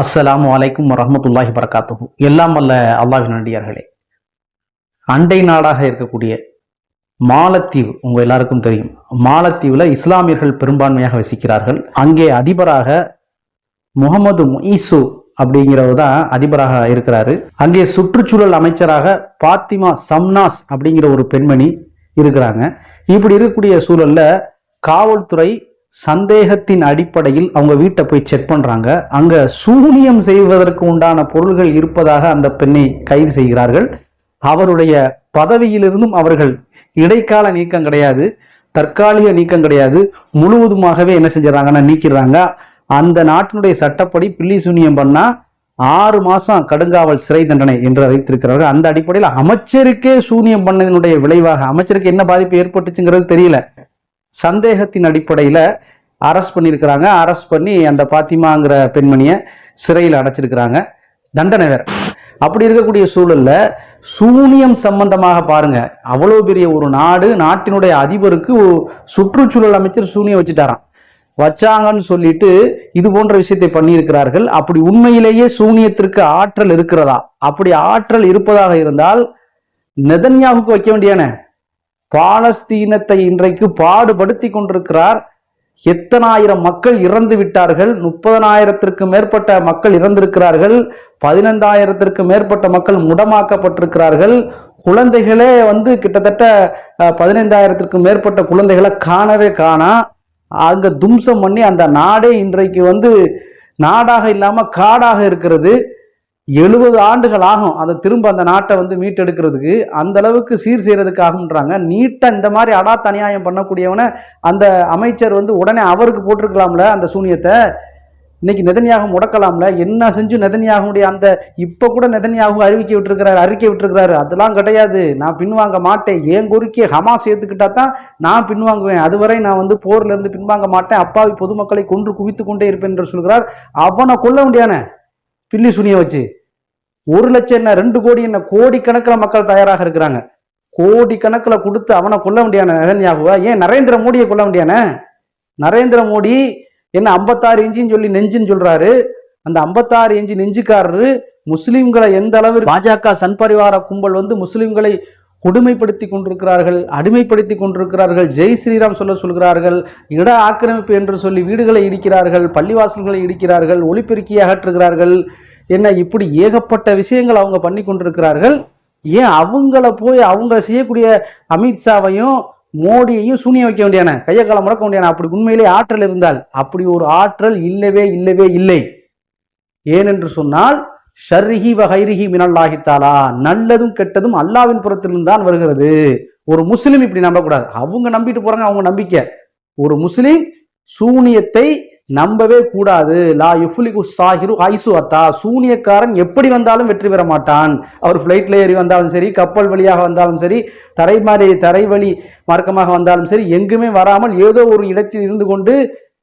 அஸ்ஸலாமு அலைக்கும் வரமத்துல்லாஹி வரகாத்துஹு எல்லாம் வல்ல அல்லாஹின் நடிகார்களே அண்டை நாடாக இருக்கக்கூடிய மாலத்தீவு உங்க எல்லாருக்கும் தெரியும். மாலத்தீவுல இஸ்லாமியர்கள் பெரும்பான்மையாக வசிக்கிறார்கள். அங்கே அதிபராக முகமது முயசு அப்படிங்கிறவர் தான் அதிபராக இருக்கிறாரு. அங்கே சுற்றுச்சூழல் அமைச்சராக பாத்திமா சம்னாஸ் அப்படிங்கிற ஒரு பெண்மணி இருக்கிறாங்க. இப்படி இருக்கக்கூடிய சூழல்ல காவல்துறை சந்தேகத்தின் அடிப்படையில் அவங்க வீட்டை போய் செக் பண்றாங்க. அங்க சூனியம் செய்வதற்கு உண்டான பொருள்கள் இருப்பதாக அந்த பெண்ணை கைது செய்கிறார்கள். அவருடைய பதவியிலிருந்தும் அவர்கள் இடைக்கால நீக்கம் கிடையாது தற்காலிக நீக்கம் கிடையாது. முழுவதுமாகவே என்ன செஞ்சிடறாங்கன்னா நீக்கிறாங்க அந்த நாட்டினுடைய சட்டப்படி பில்லி சூனியம் பண்ணா ஆறு மாசம் கடுங்காவல் சிறை தண்டனை என்று அறிவித்திருக்கிறார்கள். அந்த அடிப்படையில் அமைச்சருக்கே சூனியம் பண்ணதனுடைய விளைவாக அமைச்சருக்கு என்ன பாதிப்பு ஏற்பட்டுச்சுங்கிறது தெரியல. சந்தேகத்தின் அடிப்படையில் அரெஸ்ட் பண்ணியிருக்கிறாங்க. அரெஸ்ட் பண்ணி அந்த பாத்திமாங்கிற பெண்மணியை சிறையில் அடைச்சிருக்கிறாங்க. தண்டனை வேற. அப்படி இருக்கக்கூடிய சூழல்ல சூனியம் சம்பந்தமாக பாருங்க. அவ்வளோ பெரிய ஒரு நாடு நாட்டினுடைய அதிபருக்கு சுற்றுச்சூழல் அமைச்சர் சூனியம் வச்சுட்டாராம். வச்சாங்கன்னு சொல்லிட்டு இது போன்ற விஷயத்தை பண்ணியிருக்கிறார்கள். அப்படி உண்மையிலேயே சூனியத்திற்கு ஆற்றல் இருக்கிறதா? அப்படி ஆற்றல் இருப்பதாக இருந்தால் நெதன்யாவுக்கு வைக்க வேண்டியானே பாலஸ்தீனத்தை இன்றைக்கு பாடுபடுத்தி கொண்டிருக்கிறார். எத்தனாயிரம் மக்கள் இறந்து விட்டார்கள். முப்பதனாயிரத்திற்கு மேற்பட்ட மக்கள் இறந்திருக்கிறார்கள். பதினைந்தாயிரத்திற்கு மேற்பட்ட மக்கள் முடமாக்கப்பட்டிருக்கிறார்கள். குழந்தைகளே வந்து கிட்டத்தட்ட பதினைந்தாயிரத்திற்கு மேற்பட்ட குழந்தைகளை காணவே காணா. அங்க தும்சம் பண்ணி அந்த நாடே இன்றைக்கு வந்து நாடாக இல்லாம காடாக இருக்கிறது. எழுபது ஆண்டுகள் ஆகும் அதை திரும்ப அந்த நாட்டை வந்து மீட்டெடுக்கிறதுக்கு. அந்த அளவுக்கு சீர் செய்யறதுக்கு ஆகுன்றாங்க நீட்டை இந்த மாதிரி அடாத் அநியாயம் பண்ணக்கூடியவனை அந்த அமைச்சர் வந்து உடனே அவருக்கு போட்டிருக்கலாம்ல அந்த சூனியத்தை. இன்னைக்கு நெதனியாக முடக்கலாம்ல. என்ன செஞ்சு நெதன்யாகுடைய அந்த இப்போ கூட நெதனியாக அறிவிக்க விட்டுருக்கிறாரு அறிக்கை விட்டுருக்கிறாரு. அதெல்லாம் கிடையாது. நான் பின்வாங்க மாட்டேன். ஏன் குறுக்கே ஹமாஸ் ஏத்துக்கிட்டா தான் நான் பின்வாங்குவேன். அதுவரை நான் வந்து போர்ல இருந்து பின்வாங்க மாட்டேன். அப்பாவி பொதுமக்களை கொன்று குவித்து கொண்டே இருப்பேன் என்று சொல்கிறார். அவனை கொல்ல வேண்டியானே பில்லி சுனிய வச்சு ஒரு லட்சம் என்ன ரெண்டு கோடி என்ன கோடி கணக்கில் மக்கள் தயாராக இருக்கிறாங்க. கோடி கணக்கில் கொடுத்து அவனை கொல்ல முடியான நெதன்யாகுவா ஏன் நரேந்திர மோடியை கொல்ல முடியான? நரேந்திர மோடி என்ன ஐம்பத்தாறு இன்ச்சின்னு சொல்லி நெஞ்சுன்னு சொல்றாரு. அந்த ஐம்பத்தாறு இன்ச்சு நெஞ்சுக்காரரு முஸ்லீம்களை எந்த அளவு பாஜக சன்பரிவார கும்பல் வந்து முஸ்லீம்களை கொடுமைப்படுத்தி கொண்டிருக்கிறார்கள் அடிமைப்படுத்தி கொண்டிருக்கிறார்கள் ஜெய் ஸ்ரீராம் சொல்ல சொல்கிறார்கள் இட ஆக்கிரமிப்பு என்று சொல்லி வீடுகளை இடிக்கிறார்கள் பள்ளிவாசல்களை இடிக்கிறார்கள் ஒளிப்பெருக்கி அகற்றுகிறார்கள். என்ன இப்படி ஏகப்பட்ட விஷயங்கள் அவங்க பண்ணி கொண்டிருக்கிறார்கள். ஏன் அவங்கள போய் அவங்க செய்யக்கூடிய அமித்ஷாவையும் மோடியையும் சூனியம் வைக்க வேண்டியான? கையை காலம் முடக்க வேண்டியான? அப்படி உண்மையிலே ஆற்றல் இருந்தால். அப்படி ஒரு ஆற்றல் இல்லவே இல்லவே இல்லை. ஏனென்று சொன்னால் ஷர்ரிஹி வகைரிஹி மினல்லாஹித்தாலா நல்லதும் கெட்டதும் அல்லாவின் புறத்திலிருந்து தான் வருகிறது. ஒரு முஸ்லீம் இப்படி நம்பக்கூடாது. அவங்க நம்பிட்டு போறாங்க அவங்க நம்பிக்கை. ஒரு முஸ்லீம் சூனியத்தை நம்பவே கூடாது. லா யுஃபுலிகு சாஹிரு ஐசு அத்தா. சூனியக்காரன் எப்படி வந்தாலும் வெற்றி பெற மாட்டான். அவர் ஃப்ளைட்ல ஏறி வந்தாலும் சரி கப்பல் வழியாக வந்தாலும் சரி தரை மாதிரி தரை வழி மார்க்கமாக வந்தாலும் சரி எங்குமே வராமல் ஏதோ ஒரு இடத்தில் இருந்து கொண்டு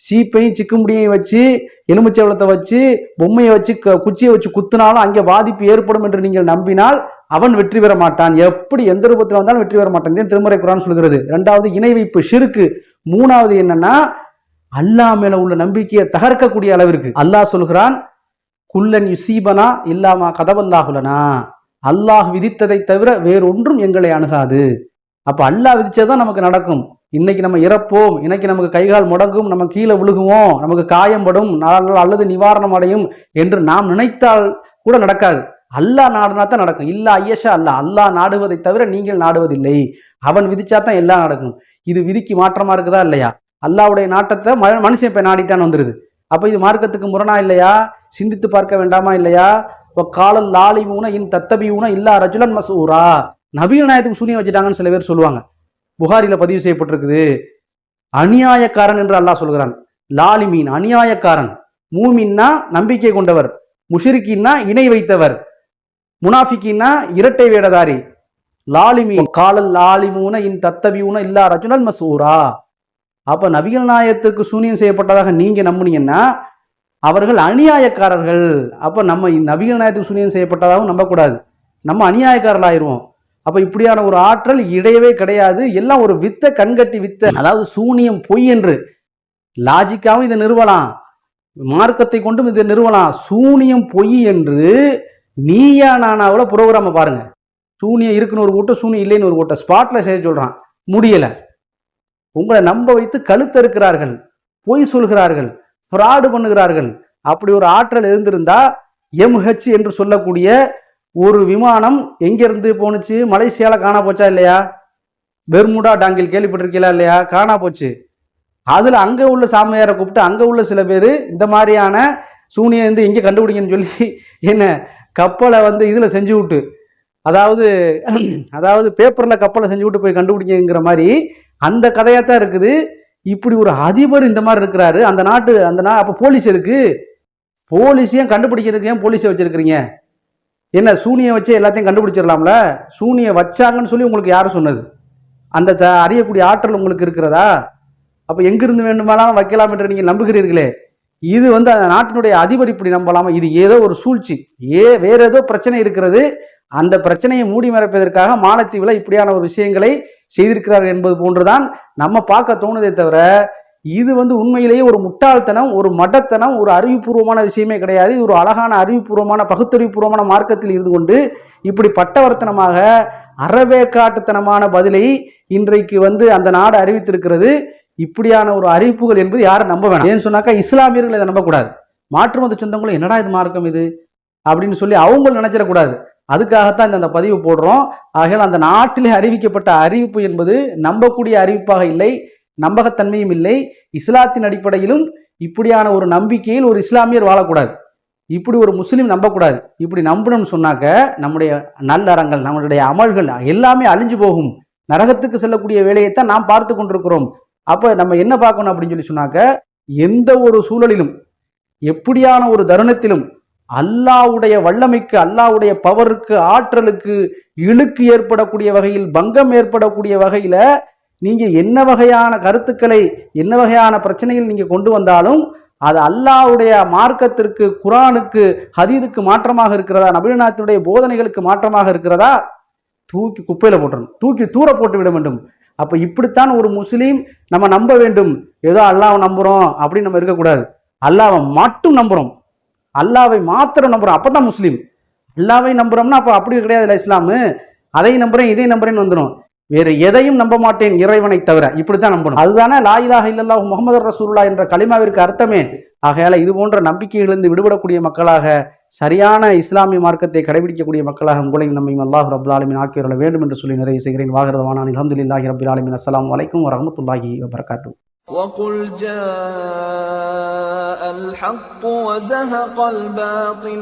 சீப்பையும் சிக்குமுடியையும் வச்சு எலுமிச்சவளத்தை வச்சு பொம்மையை வச்சு க- குச்சியை வச்சு குத்துனாலும் அங்கே பாதிப்பு ஏற்படும் என்று நீங்கள் நம்பினால் அவன் வெற்றி பெற மாட்டான். எப்படி எந்த ரூபத்தில் வந்தாலும் வெற்றி பெற மாட்டான். இதுதான் திருமறை குரான் சொல்கிறது. ரெண்டாவது இணை வைப்பு ஷிருக்கு. மூணாவது என்னன்னா அல்லாஹ் மேல உள்ள நம்பிக்கையை தகர்க்கக்கூடிய அளவிற்கு. அல்லாஹ் சொல்கிறான் குல்லன் யுசீபனா இல்லாமா கதவல்லாஹுலனா அல்லாஹ் விதித்ததை தவிர வேறொன்றும் எங்களை அணுகாது. அப்ப அல்லாஹ் விதிச்சதுதான் நமக்கு நடக்கும். இன்னைக்கு நம்ம இறப்போம். இன்னைக்கு நமக்கு கைகால் முடங்கும். நம்ம கீழே விழுகுவோம். நமக்கு காயம்படும். நாள் அல்லது நிவாரணம் அடையும் என்று நாம் நினைத்தால் கூட நடக்காது. அல்லாஹ் நாடுனா தான் நடக்கும். இல்ல ஐயஷா அல்ல. அல்லாஹ் நாடுவதை தவிர நீங்கள் நாடுவதில்லை. அவன் விதிச்சா தான் எல்லாம் நடக்கும். இது விதிக்கு மாற்றமா இருக்குதா இல்லையா? அல்லாவுடைய நாட்டத்தை ம- மனுஷன் இப்ப நாடிட்டான்னு வந்துருது. அப்ப இது மார்க்கத்துக்கு முரணா இல்லையா? சிந்தித்து பார்க்க வேண்டாமா இல்லையா? இப்போ காலல் லாலி ஊன இன் தத்தபி ஊன இல்லா ரஜுலன் மசூரா. நவீன நாயத்துக்கு சூனியம் வச்சுட்டாங்கன்னு சில பேர் சொல்லுவாங்க. புகாரில பதிவு செய்யப்பட்டிருக்குது. அநியாயக்காரன் என்று அல்லாஹ் சொல்கிறான். லாலிமீன் அநியாயக்காரன். மூமின்னா நம்பிக்கை கொண்டவர். முஷிரிக்கின்னா இணை வைத்தவர். முனாஃபிக்கின்னா இரட்டை வேடதாரி. லாலிமீன் காலல் லாலிமூன இன் தத்தபியூன இல்லா ரஜுனல் மசூரா. அப்ப நபிகள் நாயத்துக்கு சூனியம் செய்யப்பட்டதாக நீங்க நம்புனீங்கன்னா அவர்கள் அநியாயக்காரர்கள். அப்ப நம்ம நபிகள் நாயத்துக்கு சூனியம் செய்யப்பட்டதாகவும் நம்பக்கூடாது. நம்ம அநியாயக்காரர்கள் ஆயிடுவோம் அப்ப இப்படியான ஒரு ஆற்றல் இடையவே கிடையாது. எல்லாம் ஒரு வித்த கண்கட்டி வித்த. அதாவது சூனியம் பொய் என்று. லாஜிக்காவும் இதை நிறுவலாம். மார்க்கத்தை கொண்டும் இதை நிறுவலாம். சூனியம் பொய் என்று நீயா நானாவில் ப்ரோக்ராமை பாருங்க. சூனியம் இருக்குன்னு ஒரு கூட்டம் சூனியம் இல்லைன்னு ஒரு கூட்டம் ஸ்பாட்ல செய்ய சொல்றான். முடியல. உங்களை நம்ப வைத்து கழுத்தறுக்கிறார்கள். பொய் சொல்கிறார்கள். ஃப்ராடு பண்ணுகிறார்கள். அப்படி ஒரு ஆற்றல் இருந்திருந்தா எம்ஹெச் என்று சொல்லக்கூடிய ஒரு விமானம் எங்கிருந்து போணுச்சு? மலேசியாவில் காணா போச்சா இல்லையா? பெர்முடா டாங்கில் கேள்விப்பட்டிருக்கீங்களா இல்லையா? காணா போச்சு. அதில் அங்கே உள்ள சாமியாரை கூப்பிட்டு அங்கே உள்ள சில பேர் இந்த மாதிரியான சூனியை வந்து எங்கே கண்டுபிடிங்கன்னு சொல்லி என்ன கப்பலை வந்து இதில் செஞ்சு விட்டு அதாவது அதாவது பேப்பரில் கப்பலை செஞ்சு விட்டு போய் கண்டுபிடிங்கிற மாதிரி அந்த கதையாக தான் இருக்குது. இப்படி ஒரு அதிபர் இந்த மாதிரி இருக்கிறாரு. அந்த நாட்டு அந்த நா அப்போ போலீஸ் எதுக்கு? போலீஸையும் கண்டுபிடிக்கிறதுக்கு ஏன் போலீஸை வச்சுருக்கிறீங்க? என்ன சூனியை வச்சு எல்லாத்தையும் கண்டுபிடிச்சிடலாம்ல? சூனியை வச்சாங்கன்னு சொல்லி உங்களுக்கு யார் சொன்னது? அந்த த அறியக்கூடிய ஆற்றல் உங்களுக்கு இருக்கிறதா? அப்போ எங்கிருந்து வேண்டுமானாலும் வைக்கலாம் என்று நீங்கள் நம்புகிறீர்களே. இது வந்து அந்த நாட்டினுடைய அதிபர் இப்படி நம்பலாமா இது ஏதோ ஒரு சூழ்ச்சி. ஏ வேற ஏதோ பிரச்சனை இருக்கிறது. அந்த பிரச்சனையை மூடி மறைப்பதற்காக மாலத்தீவில் இப்படியான ஒரு விஷயங்களை செய்திருக்கிறார்கள் என்பது போன்றுதான் நம்ம பார்க்க தோணுதே தவிர இது வந்து உண்மையிலேயே ஒரு முட்டாள்தனம் ஒரு மடத்தனம் ஒரு அறிவுபூர்வமான விஷயமே கிடையாது. இது ஒரு அழகான அறிவுபூர்வமான பகுத்தறிவுபூர்வமான மார்க்கத்தில் இருந்து கொண்டு இப்படி பட்டவர்த்தனமாக அறவேக்காட்டுத்தனமான பதிலை இன்றைக்கு வந்து அந்த நாடு அறிவித்திருக்கிறது. இப்படியான ஒரு அறிவிப்புகள் என்பது யாரும் நம்ப வேணாம். ஏன்னு சொன்னாக்கா இஸ்லாமியர்கள் இதை நம்பக்கூடாது. மாற்று மத சொந்தங்களும் என்னடா இது மார்க்கம் இது? அப்படின்னு சொல்லி அவங்க நினைச்சிடக்கூடாது. அதுக்காகத்தான் இந்த அந்த பதிவு போடுறோம். ஆகையால் அந்த நாட்டிலே அறிவிக்கப்பட்ட அறிவிப்பு என்பது நம்பக்கூடிய அறிவிப்பாக இல்லை. நம்பகத்தன்மையும் இல்லை இஸ்லாத்தின் அடிப்படையிலும் இப்படியான ஒரு நம்பிக்கையில் ஒரு இஸ்லாமியர் வாழக்கூடாது. இப்படி ஒரு முஸ்லீம் நம்பக்கூடாது. இப்படி நம்பணும்னு சொன்னாக்க நம்முடைய நல்லறங்கள் நம்மளுடைய அமல்கள் எல்லாமே அழிஞ்சு போகும். நரகத்துக்கு செல்லக்கூடிய வேலையைத்தான் நாம் பார்த்து கொண்டிருக்கிறோம். அப்போ நம்ம என்ன பார்க்கணும் அப்படின்னு சொல்லி சொன்னாக்க எந்த ஒரு சூழலிலும் எப்படியான ஒரு தருணத்திலும் அல்லாவுடைய வல்லமைக்கு அல்லாவுடைய பவருக்கு ஆற்றலுக்கு இழுக்கு ஏற்படக்கூடிய வகையில் பங்கம் ஏற்படக்கூடிய வகையில நீங்கள் என்ன வகையான கருத்துக்களை என்ன வகையான பிரச்சனைகள் நீங்கள் கொண்டு வந்தாலும் அது அல்லாவுடைய மார்க்கத்திற்கு குரானுக்கு ஹதீதுக்கு மாற்றமாக இருக்கிறதா? நபிநாத்தினுடைய போதனைகளுக்கு மாற்றமாக இருக்கிறதா? தூக்கி குப்பையில் போட்டுறணும். தூக்கி தூர போட்டு விட வேண்டும். அப்போ இப்படித்தான் ஒரு முஸ்லீம் நம்ம நம்ப வேண்டும். ஏதோ அல்லாவை நம்புறோம் அப்படின்னு நம்ம இருக்கக்கூடாது. அல்லாவை மட்டும் நம்புகிறோம் அல்லாவை மாத்திரம் நம்புறோம். அப்பதான் முஸ்லீம். அல்லாவை நம்புகிறோம்னா அப்போ அப்படி கிடையாது இல்லை இஸ்லாமு. அதை நம்புறேன் இதை நம்புறேன்னு வந்துடும் வேற எதையும் நம்ப மாட்டேன் இறைவனை தவிர இப்படித்தான் நம்பணும் அதுதானே லா இலாஹ இல்லல்லாஹு முகமது ரசூலுல்லா என்ற கலிமாவிற்கு அர்த்தமே ஆகையால இது போன்ற நம்பிக்கைகளிலிருந்து விடுபடக்கூடிய மக்களாக சரியான இஸ்லாமிய மார்க்கத்தை கடைபிடிக்கக்கூடிய மக்களாக உங்களையும் நம்மையும் அல்லாஹ் ரபுல் ஆலமின் ஆக்கியவர்கள வேண்டும் என்று சொல்லி நிறைவு செய்கிறேன் வாகரதவானான் அலமதுல்லாஹி ரபுல் ஆலமின் அஸ்லாம் வலைக்கும் வரமத்துல்லாஹி வபரகாத்து وقل جاء الحق وزهق الباطل